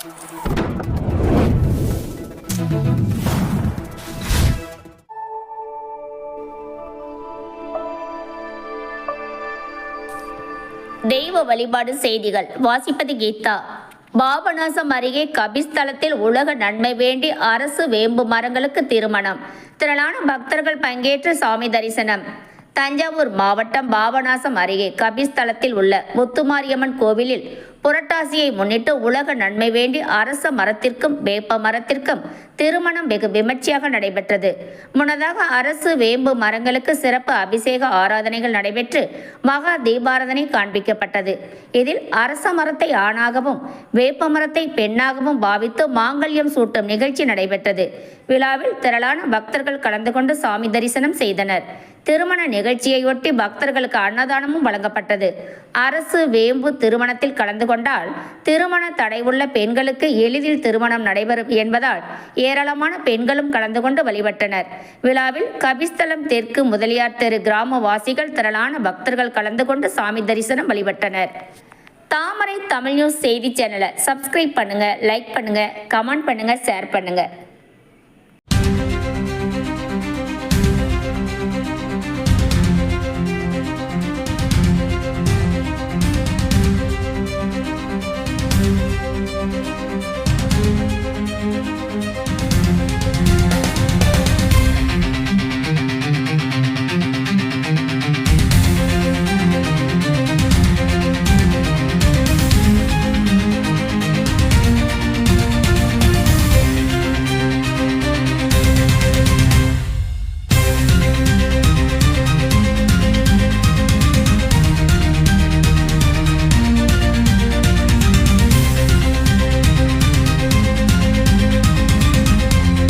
தெய்வ வழிபாடு செய்திகள். வாசிப்பது கீதா. பாபநாசம் அருகே கபிஸ்தலத்தில் உலக நன்மை வேண்டி அரசு வேம்பு மரங்களுக்கு திருமணம். திரளான பக்தர்கள் பங்கேற்று சாமி தரிசனம். தஞ்சாவூர் மாவட்டம் பாபநாசம் அருகே கபிஸ்தலத்தில் உள்ள முத்துமாரியம்மன் கோவிலில் புரட்டாசியை முன்னிட்டு உலக நன்மை வேண்டி அரச மரத்திற்கும் வேப்ப மரத்திற்கும் திருமணம் வெகு விமர்சையாக நடைபெற்றது. முன்னதாக அரசு வேம்பு மரங்களுக்கு சிறப்பு அபிஷேக ஆராதனைகள் நடைபெற்று மகா தீபாராதனை காண்பிக்கப்பட்டது. இதில் அரச மரத்தை ஆணாகவும் வேப்ப மரத்தை பெண்ணாகவும் பாவித்து மாங்கல்யம் சூட்டும் நிகழ்ச்சி நடைபெற்றது. விழாவில் திரளான பக்தர்கள் கலந்து கொண்டு சாமி தரிசனம் செய்தனர். திருமண நிகழ்ச்சியையொட்டி பக்தர்களுக்கு அன்னதானமும் வழங்கப்பட்டது. அரசு வேம்பு திருமணத்தில் கலந்து கொண்டால் திருமண தடை உள்ள பெண்களுக்கு எளிதில் திருமணம் நடைபெறும் என்பதால் ஏராளமான பெண்களும் கலந்து கொண்டு வழிபட்டனர். விழாவில் கபிஸ்தலம் தெற்கு முதலியார் தெரு கிராமவாசிகள் திரளான பக்தர்கள் கலந்து கொண்டு சாமி தரிசனம் வழிபட்டனர். தாமரை தமிழ் நியூஸ் செய்தி சேனலை சப்ஸ்கிரைப் பண்ணுங்க லைக் பண்ணுங்க கமெண்ட் பண்ணுங்க ஷேர் பண்ணுங்க.